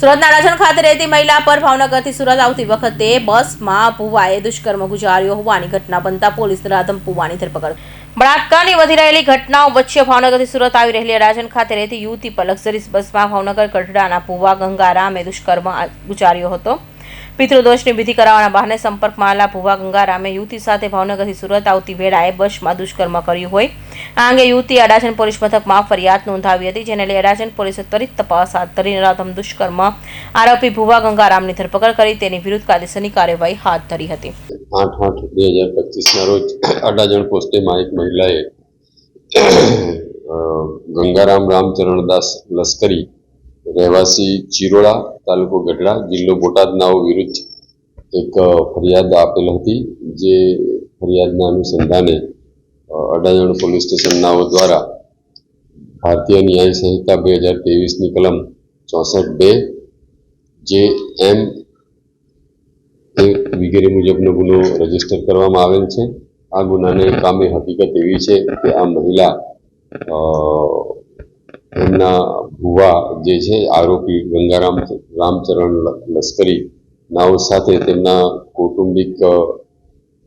સુરતના રાજન ખાતે રહેતી મહિલા પર ભાવનગરથી સુરત આવતી વખતે બસમાં ભુવાએ દુષ્કર્મ ગુજાર્યો હોવાની ઘટના બનતા પોલીસ રાધમ પુવાની ધરપકડ. બળાત્કારની વધી રહેલી ઘટનાઓ વચ્ચે ભાવનગરથી સુરત આવી રહેલી રાજન ખાતે રહેતી યુવતી પર લક્ઝરીસ બસમાં ભાવનગર કઢડાના ભુવા ગંગારામે દુષ્કર્મ ગુજાર્યો હતો. પિતૃદોષની વિધિ કરાવવાના બહાને સંપર્કમાં આવેલા ભુવા ગંગારામે યુવતી સાથે ભાવનગરથી સુરત આવતી વેળાએ બસમાં દુષ્કર્મ કર્યું હોય. આ અંગે યુવતી અડાજણ પોલીસ મથકમાં ફરિયાદ નોંધાવી હતી, જેને લઈ અડાજણ પોલીસે ત્વરિત તપાસ હાથ ધરી નરાધમ દુષ્કર્મ આરોપી ભુવા ગંગારામની ધરપકડ કરી તેની વિરુદ્ધ કાયદેસરની કાર્યવાહી હાથ ધરી હતી. આઠ આઠ બે હજાર પચીસના રોજ અડાજણ પોસ્ટેમાં એક મહિલાએ ગંગારામ રામચરણદાસ લશ્કરી રહેવાસી ચિરોડા તાલુકો ગઢડા જિલ્લો બોટાદનાઓ વિરુદ્ધ એક ફરિયાદ આપેલ હતી, જે ફરિયાદના અનુસંધાને અડાજણ પોલીસ સ્ટેશનનાઓ દ્વારા ભારતીય ન્યાય સંહિતા બે હજાર ત્રેવીસની કલમ ચોસઠ બે, જે એમ વગેરે મુજબનો ગુનો રજિસ્ટર કરવામાં આવેલ છે. આ ગુનાને કામે હકીકત એવી છે કે આ મહિલા એમના ભુવા જે છે, આરોપી ગંગારામ રામચરણ લશ્કરી નાઓ સાથે તેમના કૌટુંબિક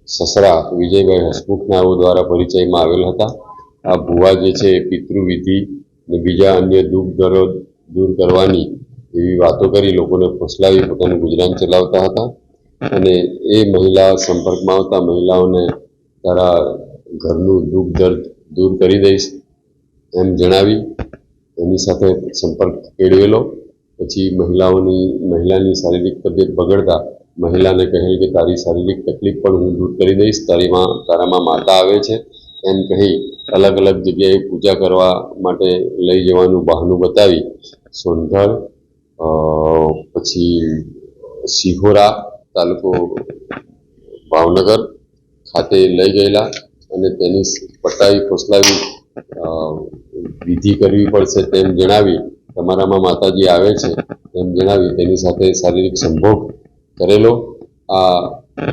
સસરા વિજયભાઈ હસમુખ નાઓ દ્વારા પરિચયમાં આવેલ હતા. આ ભુવા જે છે પિતૃવિધિ અને બીજા અન્ય દુઃખ દર્દ દૂર કરવાની એવી વાતો કરી લોકોને ફોસલાવી પોતાનું ગુજરાન ચલાવતા હતા. અને એ મહિલા સંપર્કમાં આવતા મહિલાઓને તારા ઘરનું દુઃખ દર્દ દૂર કરી દઈશ એમ જણાવી એની સાથે સંપર્ક કેળવેલો. પછી મહિલાઓની, મહિલાની શારીરિક તબિયત બગડતા મહિલાને કહેલ કે તારી શારીરિક તકલીફ પણ હું દૂર કરી દઈશ. તારીમાં તારામાં માતા આવે છે. એમ કહી અલગ અલગ જગ્યાએ પૂજા કરવા માટે લઈ જવાનું બહાનું બતાવી. સોનગઢ પછી સિહોરા તાલુકો ભાવનગર ખાતે લઈ ગયેલા અને તેની પટાવી ફોસલાવી વિધિ કરવી પડશે તેમ જણાવી તમારામાં માતાજી આવે છે તેમ જણાવી તેની સાથે શારીરિક સંભોગ કરેલો. આ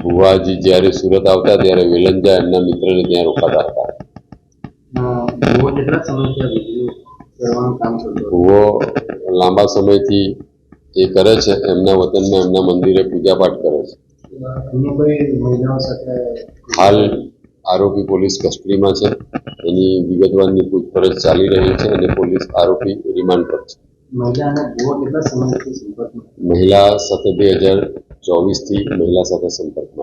ભુવાજી જ્યારે સુરત આવતા ત્યારે વેલંજા એમના મિત્રને ત્યાં રોકાતા હતા. ભૂવો લાંબા સમયથી એ કરે છે એમના વતનમાં એમના મંદિરે પૂજાપાઠ કરે છે. હાલ આરોપી પોલીસ કસ્ટડીમાં છે. એની વિગતવારની પૂછપરછ ચાલી રહી છે અને પોલીસ આરોપી રિમાન્ડ પર છે. મહિલા સાથે બે હજાર ચોવીસથી મહિલા સાથે સંપર્ક.